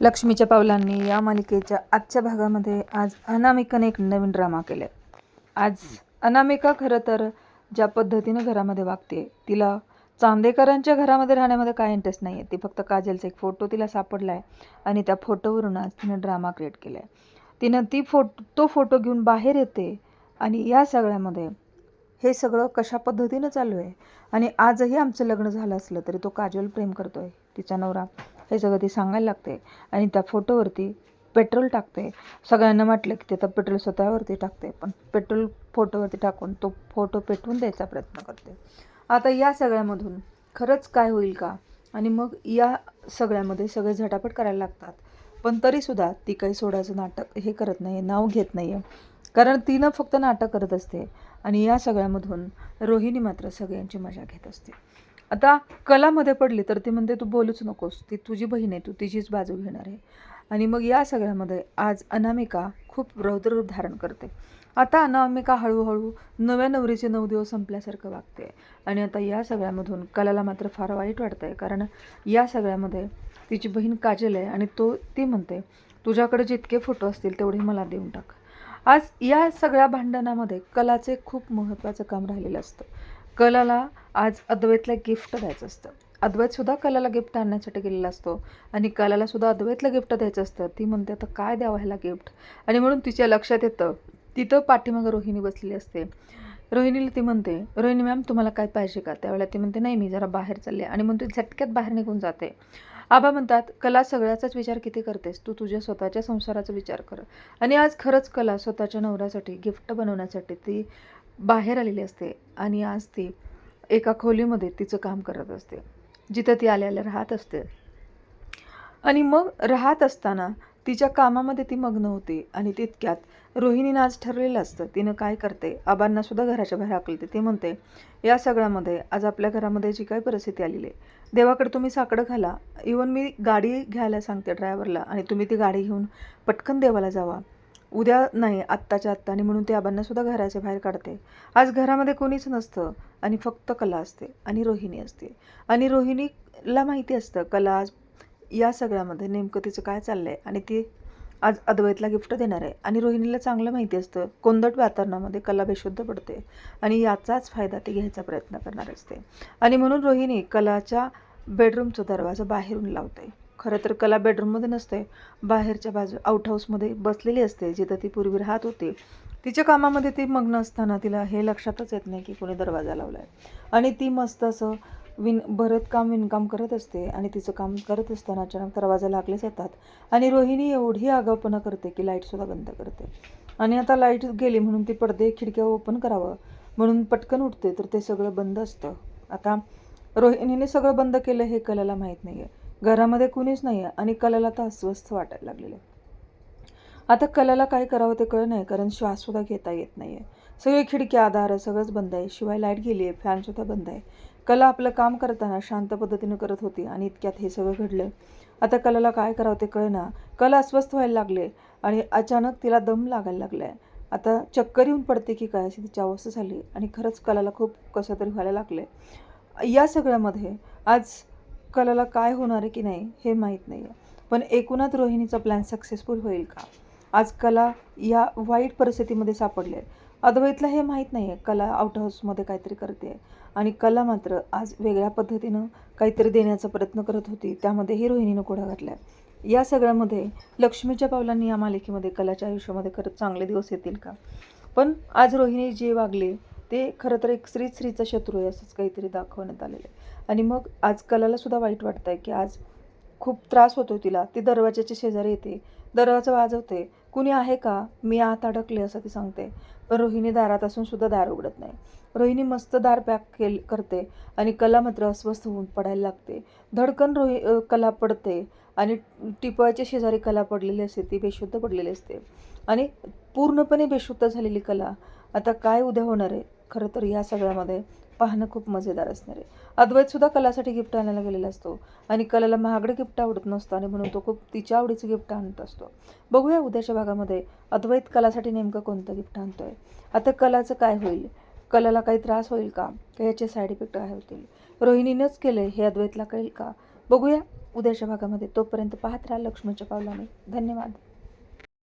लक्ष्मीच्या पावलांनी या मालिकेच्या आजच्या भागामध्ये आज अनामिकाने एक नवीन ड्रामा केला आज अनामिका खरं तर ज्या पद्धतीनं घरामध्ये वागते तिला चांदेकरांच्या घरामध्ये राहण्यामध्ये काय इंटरेस्ट नाही आहे ती फक्त काजलचा एक फोटो तिला सापडला आहे आणि त्या फोटोवरून आज तिनं ड्रामा क्रिएट केला आहे तिनं ती फो तो फोटो घेऊन बाहेर येते आणि या सगळ्यामध्ये हे सगळं कशा पद्धतीनं चालू आहे? आणि आजही आमचं लग्न झालं असलं तरी तो काजल प्रेम करतो आहे तिचा नवरा. हे सगळं ती सांगायला लागते. आणि त्या फोटोवरती पेट्रोल टाकते. सगळ्यांना म्हटलं की ते तर पेट्रोल स्वतःवरती टाकते पण पेट्रोल फोटोवरती टाकून तो फोटो पेटवून द्यायचा प्रयत्न करते. आता या सगळ्यामधून खरंच काय होईल का? आणि मग या सगळ्यामध्ये सगळे झटापट करायला लागतात. पण तरीसुद्धा ती काही सोडायचं नाटक हे करत नाही आहे नाव घेत नाही आहे कारण तिनं फक्त नाटक करत असते. आणि या सगळ्यामधून रोहिणी मात्र सगळ्यांची मजा घेत असते. आता कलामध्ये पडली तर ती म्हणते तू बोलूच नकोस. ती तुझी बहीण आहे. तू तिचीच बाजू घेणार आहे. आणि मग या सगळ्यामध्ये आज अनामिका खूप रौद्ररूप धारण करते. आता अनामिका हळूहळू नव्या नवरीचे नऊ दिवस संपल्यासारखं वागते. आणि आता या सगळ्यामधून कलाला मात्र फार वाईट वाटतं आहे कारण या सगळ्यामध्ये तिची बहीण काजल आहे आणि तो ती म्हणते तुझ्याकडे जितके फोटो असतील तेवढे मला देऊन टाक. आज या सगळ्या भांडणामध्ये कलाचे खूप महत्त्वाचं काम राहिलेलं असतं. कलाला आज अद्वैतला गिफ्ट द्यायचं असतं. अद्वैतसुद्धा कलाला गिफ्ट आणण्यासाठी गेलेला असतो. आणि कलालासुद्धा अद्वैतला गिफ्ट द्यायचं असतं. ती म्हणते आता काय द्यावं ह्याला गिफ्ट? आणि म्हणून तिच्या लक्षात येतं तिथं पाठीमागं रोहिणी बसलेली असते. रोहिणीला ती म्हणते रोहिणी मॅम तुम्हाला काय पाहिजे का? त्यावेळेला ती म्हणते नाही मी जरा बाहेर चालले आणि म्हणते झटक्यात बाहेर निघून जाते. आबा म्हणतात कला सगळ्याचाच विचार किती करतेस? तू तुझ्या स्वतःच्या संसाराचा विचार कर. आणि आज खरंच कला स्वतःच्या नवऱ्यासाठी गिफ्ट बनवण्यासाठी ती बाहेर आलेली असते. आणि आज ती एका खोलीमध्ये तिचं काम करत असते जिथं ती आल्याला राहत असते. आणि मग राहत असताना तिच्या कामामध्ये ती मग्न होती आणि तितक्यात रोहिणीनं आज ठरलेलं असतं तिनं काय करते? आबांना सुद्धा घराच्या बाहेर हाकलते. ती म्हणते या सगळ्यामध्ये आज आपल्या घरामध्ये जी काही परिस्थिती आलेली आहे देवाकडे तुम्ही साकडं घाला. इवन मी गाडी घ्यायला सांगते ड्रायव्हरला आणि तुम्ही ती गाडी घेऊन पटकन देवाला जावा. उद्या नाही आत्ताच्या आत्ता. आणि म्हणून ते आबांनासुद्धा घराच्या बाहेर काढते. आज घरामध्ये कोणीच नसतं आणि फक्त कला असते आणि रोहिणी असते. आणि रोहिणीला माहिती असतं कला आज या सगळ्यामध्ये नेमकं तिचं काय चाललं आहे आणि ती आज अद्वैतला गिफ्ट देणार आहे. आणि रोहिणीला चांगलं माहिती असतं कोंदट वातावरणामध्ये कला बेशुद्ध पडते आणि याचाच फायदा ती घ्यायचा प्रयत्न करणार असते. आणि म्हणून रोहिणी कलाच्या बेडरूमचा दरवाजा बाहेरून लावते. खरं तर कला बेडरूममध्ये नसते. बाहेरच्या बाजू आउट हाऊसमध्ये बसलेली असते जिथं ती पूर्वी राहत होती. तिच्या कामामध्ये ती मग्न असताना तिला हे लक्षातच येत नाही की कोणी दरवाजा लावला आहे आणि ती मस्त असं विन भरतकाम विणकाम करत असते आणि तिचं काम करत असताना अचानक दरवाजा लागलेच येतात. आणि रोहिणी एवढी आगावपणा करते की लाईटसुद्धा बंद करते. आणि आता लाइट गेली म्हणून ती पडदे खिडक्या ओपन करावं म्हणून पटकन उठते तर ते सगळं बंद असतं. आता रोहिणीने सगळं बंद केलं हे कलाला माहीत नाही आहे घरामध्ये कुणीच नाही आहे आणि कलाला तर अस्वस्थ वाटायला लागलेलं आहे आता कलाला काय करावं ते कळ नाही कारण श्वाससुद्धा घेता येत नाही आहे सगळी खिडक्या आधार सगळंच बंद आहे. शिवाय लाइट गेली आहे फॅनसुद्धा बंद आहे. कला आपलं काम करताना शांत पद्धतीनं करत होती आणि इतक्यात हे सगळं घडलं. आता कलाला काय करावं ते कळना. कला अस्वस्थ व्हायला लागले आणि अचानक तिला दम लागायला लागला आहे आता चक्कर येऊन पडते की काय अशी तिची अवस्था झाली आणि खरंच कलाला खूप कसं तरी व्हायला लागले या सगळ्यामध्ये आज कलाला काय होणार आहे की नाही हे माहीत नाही आहे पण एकूणात रोहिणीचा प्लॅन सक्सेसफुल होईल का? आज कला या वाईट परिस्थितीमध्ये सापडले अद्वैतला हे माहीत नाही आहे कला आउट हाऊसमध्ये काहीतरी करते आणि कला मात्र आज वेगळ्या पद्धतीनं काहीतरी देण्याचा प्रयत्न करत होती त्यामध्येही रोहिणीनं कोडा घातला आहे या सगळ्यामध्ये लक्ष्मीच्या पावलांनी या मालिकेमध्ये कलाच्या आयुष्यामध्ये खरंच चांगले दिवस येतील का? पण आज रोहिणी जे वागले ते खरं तर एक स्त्री स्त्रीचा शत्रू आहे असंच काहीतरी दाखवण्यात आलेलं आहे. आणि मग आज कलाला सुद्धा वाईट वाटतं आहे की आज खूप त्रास होतो तिला. ती दरवाजाच्या शेजारी येते. दरवाजा वाजवते. कुणी आहे का? मी आत अडकले असं ती सांगते. पण रोहिणी दारात असून सुद्धा दार उघडत नाही. रोहिणी मस्त दार पॅक केल करते आणि कला मात्र अस्वस्थ होऊन पडायला लागते. धडकन रोहि कला पडते आणि टिपळाच्या शेजारी कला पडलेली असते. ती बेशुद्ध पडलेली असते. आणि पूर्णपणे बेशुद्ध झालेली कला. आता काय उद्या होणार आहे? खरं तर या सगळ्यामध्ये पाहणं खूप मजेदार असणार आहे. अद्वैतसुद्धा कलासाठी गिफ्ट आणायला गेलेला असतो आणि कलेला महागडं गिफ्ट आवडत नसतं आणि म्हणून तो खूप तिच्या आवडीचं गिफ्ट आणत असतो. बघूया उद्याच्या भागामध्ये अद्वैत कलासाठी नेमकं कोणतं गिफ्ट आणतो आहे आता कलाचं काय होईल? कलाला काही त्रास होईल का? याचे साईड इफेक्ट काय होतील? रोहिणीनंच केलं हे अद्वैतला कळेल का? बघूया उद्याच्या भागामध्ये तोपर्यंत पाहत राहा लक्ष्मीच्या पावलाने. धन्यवाद.